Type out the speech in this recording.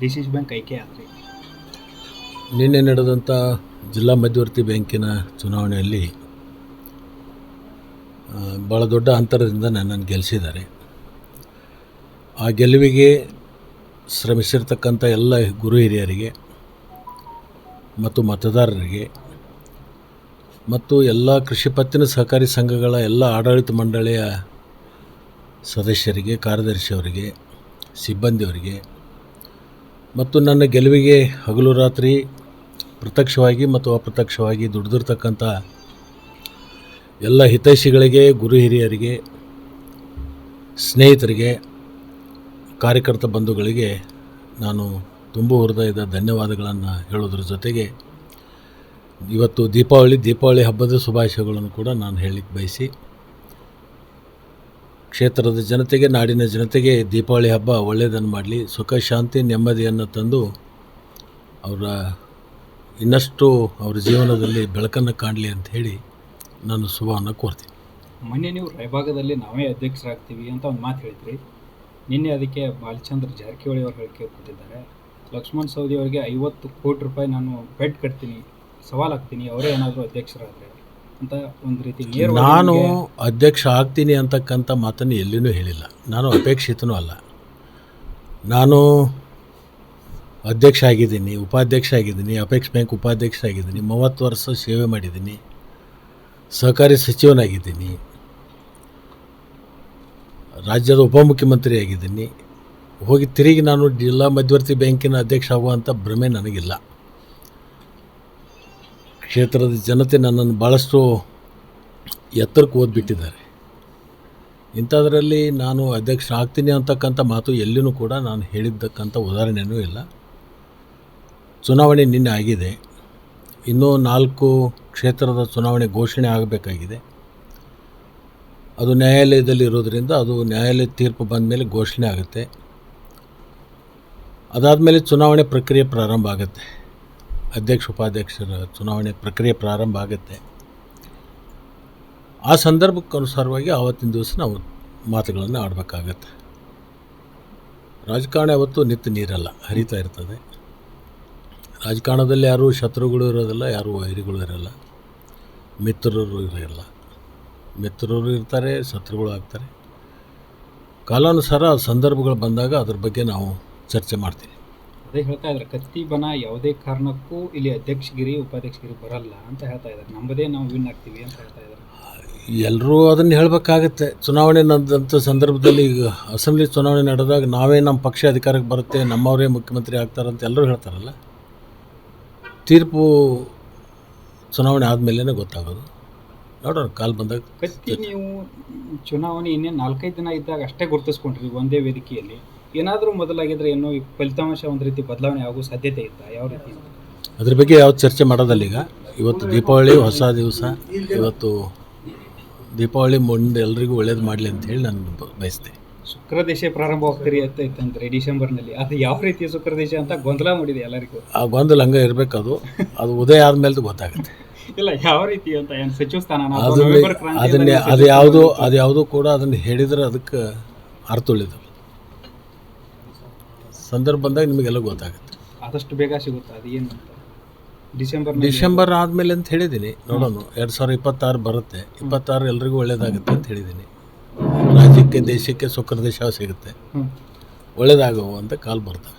D C C bank ಐಕೆ ಆದ್ರಿ? ನಿನ್ನೆ ನಡೆದಂಥ ಜಿಲ್ಲಾ ಮಧ್ಯವರ್ತಿ ಬ್ಯಾಂಕಿನ ಚುನಾವಣೆಯಲ್ಲಿ ಭಾಳ ದೊಡ್ಡ ಅಂತರದಿಂದ ನನ್ನನ್ನು ಗೆಲ್ಲಿಸಿದ್ದಾರೆ ಆ ಗೆಲುವಿಗೆ ಶ್ರಮಿಸಿರ್ತಕ್ಕಂಥ ಎಲ್ಲ ಗುರು ಹಿರಿಯರಿಗೆ ಮತ್ತು ಮತದಾರರಿಗೆ ಮತ್ತು ಎಲ್ಲ ಕೃಷಿ ಪತ್ತಿನ ಸಹಕಾರಿ ಸಂಘಗಳ ಎಲ್ಲ ಆಡಳಿತ ಮಂಡಳಿಯ ಸದಸ್ಯರಿಗೆ ಕಾರ್ಯದರ್ಶಿಯವರಿಗೆ ಸಿಬ್ಬಂದಿಯವರಿಗೆ ಮತ್ತು ನನ್ನ ಗೆಲುವಿಗೆ ಹಗಲು ರಾತ್ರಿ ಪ್ರತ್ಯಕ್ಷವಾಗಿ ಮತ್ತು ಅಪ್ರತ್ಯಕ್ಷವಾಗಿ ದುಡಿದಿರ್ತಕ್ಕಂಥ ಎಲ್ಲ ಹಿತೈಷಿಗಳಿಗೆ, ಗುರು ಹಿರಿಯರಿಗೆ, ಸ್ನೇಹಿತರಿಗೆ, ಕಾರ್ಯಕರ್ತ ಬಂಧುಗಳಿಗೆ ನಾನು ತುಂಬ ಹೃದಯದ ಧನ್ಯವಾದಗಳನ್ನು ಹೇಳೋದ್ರ ಜೊತೆಗೆ ಇವತ್ತು ದೀಪಾವಳಿ ದೀಪಾವಳಿ ಹಬ್ಬದ ಶುಭಾಶಯಗಳನ್ನು ಕೂಡ ನಾನು ಹೇಳಲಿಕ್ಕೆ ಬಯಸಿ ಕ್ಷೇತ್ರದ ಜನತೆಗೆ, ನಾಡಿನ ಜನತೆಗೆ ದೀಪಾವಳಿ ಹಬ್ಬ ಒಳ್ಳೆಯದನ್ನು ಮಾಡಲಿ, ಸುಖ, ಶಾಂತಿ, ನೆಮ್ಮದಿಯನ್ನು ತಂದು ಅವರ ಇನ್ನಷ್ಟು ಅವರ ಜೀವನದಲ್ಲಿ ಬೆಳಕನ್ನು ಕಾಣಲಿ ಅಂತ ಹೇಳಿ ನಾನು ಶುಭವನ್ನು ಕೋರ್ತೀನಿ. ಮೊನ್ನೆ ನೀವು ರಾಯಭಾಗದಲ್ಲಿ ನಾವೇ ಅಧ್ಯಕ್ಷರಾಗ್ತೀವಿ ಅಂತ ಒಂದು ಮಾತು ಹೇಳಿದ್ರಿ. ನಿನ್ನೆ ಅದಕ್ಕೆ ಬಾಲಚಂದ್ರ ಜಾರಕಿಹೊಳಿ ಅವರು ಹೇಳಿಕೆ ಕೊಟ್ಟಿದ್ದಾರೆ. ಲಕ್ಷ್ಮಣ್ ಸವದಿ ಅವರಿಗೆ ಐವತ್ತು ಕೋಟಿ ರೂಪಾಯಿ ನಾನು ಬೆಡ್ ಕಟ್ತೀನಿ ಸವಾಲಾಗ್ತೀನಿ, ಅವರೇ ಏನಾದರೂ ಅಧ್ಯಕ್ಷರಾದರೆ. ಅಂತ ಒಂದು ರೀತಿ ನಾನು ಅಧ್ಯಕ್ಷ ಆಗ್ತೀನಿ ಅಂತಕ್ಕಂಥ ಮಾತನ್ನು ಎಲ್ಲಿನೂ ಹೇಳಿಲ್ಲ. ನಾನು ಅಪೇಕ್ಷಿತನೂ ಅಲ್ಲ. ನಾನು ಅಧ್ಯಕ್ಷ ಆಗಿದ್ದೀನಿ ಉಪಾಧ್ಯಕ್ಷ ಆಗಿದ್ದೀನಿ ಅಪೆಕ್ಸ್ ಬ್ಯಾಂಕ್ ಉಪಾಧ್ಯಕ್ಷ ಆಗಿದ್ದೀನಿ ಮೂವತ್ತು ವರ್ಷ ಸೇವೆ ಮಾಡಿದ್ದೀನಿ ಸಹಕಾರಿ ಸಚಿವನಾಗಿದ್ದೀನಿ ರಾಜ್ಯದ ಉಪಮುಖ್ಯಮಂತ್ರಿ ಆಗಿದ್ದೀನಿ. ಹೋಗಿ ತಿರುಗಿ ನಾನು ಜಿಲ್ಲಾ ಮಧ್ಯವರ್ತಿ ಬ್ಯಾಂಕಿನ ಅಧ್ಯಕ್ಷ ಆಗುವಂಥ ಭ್ರಮೆ ನನಗಿಲ್ಲ. ಕ್ಷೇತ್ರದ ಜನತೆ ನನ್ನನ್ನು ಭಾಳಷ್ಟು ಎತ್ತರಕ್ಕೆ ಓದ್ಬಿಟ್ಟಿದ್ದಾರೆ ಇಂಥದ್ರಲ್ಲಿ ನಾನು ಅಧ್ಯಕ್ಷ ಆಗ್ತೀನಿ ಅಂತಕ್ಕಂಥ ಮಾತು ಎಲ್ಲಿನೂ ಕೂಡ ನಾನು ಹೇಳಿದ್ದಕ್ಕಂಥ ಉದಾಹರಣೆಯೂ ಇಲ್ಲ. ಚುನಾವಣೆ ನಿನ್ನೆ ಆಗಿದೆ. ಇನ್ನೂ ನಾಲ್ಕು ಕ್ಷೇತ್ರದ ಚುನಾವಣೆ ಘೋಷಣೆ ಆಗಬೇಕಾಗಿದೆ. ಅದು ನ್ಯಾಯಾಲಯದಲ್ಲಿ ಇರೋದರಿಂದ ಅದು ನ್ಯಾಯಾಲಯ ತೀರ್ಪು ಬಂದ ಮೇಲೆ ಘೋಷಣೆ ಆಗುತ್ತೆ. ಅದಾದಮೇಲೆ ಚುನಾವಣೆ ಪ್ರಕ್ರಿಯೆ ಪ್ರಾರಂಭ ಆಗುತ್ತೆ. ಅಧ್ಯಕ್ಷ ಉಪಾಧ್ಯಕ್ಷರ ಚುನಾವಣೆ ಪ್ರಕ್ರಿಯೆ ಪ್ರಾರಂಭ ಆಗುತ್ತೆ. ಆ ಸಂದರ್ಭಕ್ಕೆ ಅನುಸಾರವಾಗಿ ಆವತ್ತಿನ ದಿವಸ ನಾವು ಮಾತುಗಳನ್ನು ಆಡಬೇಕಾಗತ್ತೆ. ರಾಜಕಾರಣ ಯಾವತ್ತು ನಿತ್ಯ ನೀರಲ್ಲ, ಹರಿತಾ ಇರ್ತದೆ. ರಾಜಕಾರಣದಲ್ಲಿ ಯಾರೂ ಶತ್ರುಗಳು ಇರೋದಿಲ್ಲ, ಯಾರೂ ವೈರಿಗಳು ಇರಲ್ಲ. ಮಿತ್ರರು ಇರೋಲ್ಲ. ಮಿತ್ರರು ಇರ್ತಾರೆ, ಶತ್ರುಗಳು ಆಗ್ತಾರೆ. ಕಾಲಾನುಸಾರ ಸಂದರ್ಭಗಳು ಬಂದಾಗ ಅದ್ರ ಬಗ್ಗೆ ನಾವು ಚರ್ಚೆ ಮಾಡ್ತೀವಿ. ಅದೇ ಹೇಳ್ತಾ ಇದ್ದಾರೆ ಕತ್ತಿ ಬನ ಯಾವುದೇ ಕಾರಣಕ್ಕೂ ಇಲ್ಲಿ ಅಧ್ಯಕ್ಷಗಿರಿ ಉಪಾಧ್ಯಕ್ಷಗಿರಿ ಬರಲ್ಲ ಅಂತ ಹೇಳ್ತಾ ಇದ್ದಾರೆ. ನಮ್ಮದೇ ನಾವು ವಿನ್ ಆಗ್ತೀವಿ ಅಂತ ಹೇಳ್ತಾ ಇದ್ದಾರೆ. ಎಲ್ಲರೂ ಅದನ್ನು ಹೇಳಬೇಕಾಗತ್ತೆ. ಚುನಾವಣೆ ನಡೆದಂಥ ಸಂದರ್ಭದಲ್ಲಿ ಈಗ ಅಸೆಂಬ್ಲಿ ಚುನಾವಣೆ ನಡೆದಾಗ ನಾವೇ ನಮ್ಮ ಪಕ್ಷ ಅಧಿಕಾರಕ್ಕೆ ಬರುತ್ತೆ ನಮ್ಮವರೇ ಮುಖ್ಯಮಂತ್ರಿ ಆಗ್ತಾರಂತ ಎಲ್ಲರೂ ಹೇಳ್ತಾರಲ್ಲ? ತೀರ್ಪು ಚುನಾವಣೆ ಆದಮೇಲೆ ಗೊತ್ತಾಗೋದು. ನೋಡೋಣ ಕಾಲ್ ಬಂದಾಗ ಕತ್ತಿ ನೀವು ಚುನಾವಣೆ ಇನ್ನೇನು ನಾಲ್ಕೈದು ದಿನ ಇದ್ದಾಗ ಅಷ್ಟೇ ಗುರುತಿಸ್ಕೊಂಡ್ರಿ ಒಂದೇ ವೇದಿಕೆಯಲ್ಲಿ. ಏನಾದರೂ ಮೊದಲಾಗಿದ್ರೆ ಏನು ಈ ಫಲಿತಾಂಶ ಒಂದು ರೀತಿ ಬದಲಾವಣೆ ಆಗೋ ಸಾಧ್ಯತೆ ಇತ್ತ? ಯಾವ ರೀತಿ? ಅದ್ರ ಬಗ್ಗೆ ಯಾವ್ದು ಚರ್ಚೆ ಮಾಡೋದಲ್ಲ ಈಗ. ಇವತ್ತು ದೀಪಾವಳಿ ಹೊಸ ದಿವಸ ಇವತ್ತು ದೀಪಾವಳಿ ಮುಂದೆ ಎಲ್ರಿಗೂ ಒಳ್ಳೇದು ಮಾಡಲಿ ಅಂತ ಹೇಳಿ ನಾನು ಬಯಸ್ತೆ ಶುಕ್ರದೇಶ ಪ್ರಾರಂಭವಾಗ್ತೀರಿ ಅಂತ ಇತ್ತಂದ್ರೆ ಡಿಸೆಂಬರ್ನಲ್ಲಿ. ಅದು ಯಾವ ರೀತಿಯ ಶುಕ್ರದೇಶ ಅಂತ ಗೊಂದಲ ಮಾಡಿದೆ ಎಲ್ಲರಿಗೂ. ಆ ಗೊಂದಲ ಹಂಗೆ ಇರಬೇಕು ಅದು ಅದು ಉದಯ ಆದಮೇಲೆ ಗೊತ್ತಾಗುತ್ತೆ. ಇಲ್ಲ ಯಾವ ರೀತಿ ಅಂತ ಏನು ಸಚಿವ ಸ್ಥಾನ ಅದನ್ನ ಅದು ಯಾವುದು ಅದು ಯಾವುದು ಕೂಡ ಅದನ್ನು ಹೇಳಿದ್ರೆ ಅದಕ್ಕೆ ಅರ್ಥ ಉಳಿದಲ್ಲ ಸಂದರ್ಭ ಬಂದಾಗ ನಿಮಗೆಲ್ಲ ಗೊತ್ತಾಗುತ್ತೆ. ಆದಷ್ಟು ಬೇಗ ಸಿಗುತ್ತೆ ಅದು ಏನು ಡಿಸೆಂಬರ್ ಡಿಸೆಂಬರ್ ಆದಮೇಲೆ ಅಂತ ಹೇಳಿದ್ದೀನಿ ನೋಡೋಣ. ಎರಡು ಸಾವಿರ ಇಪ್ಪತ್ತಾರು ಬರುತ್ತೆ. ಇಪ್ಪತ್ತಾರು ಎಲ್ರಿಗೂ ಒಳ್ಳೇದಾಗುತ್ತೆ ಅಂತ ಹೇಳಿದ್ದೀನಿ. ರಾಜ್ಯಕ್ಕೆ ದೇಶಕ್ಕೆ ಸುಖ ದೇಶ ಸಿಗುತ್ತೆ. ಒಳ್ಳೇದಾಗವು ಅಂತ ಕಾಲ್ ಬರ್ತವೆ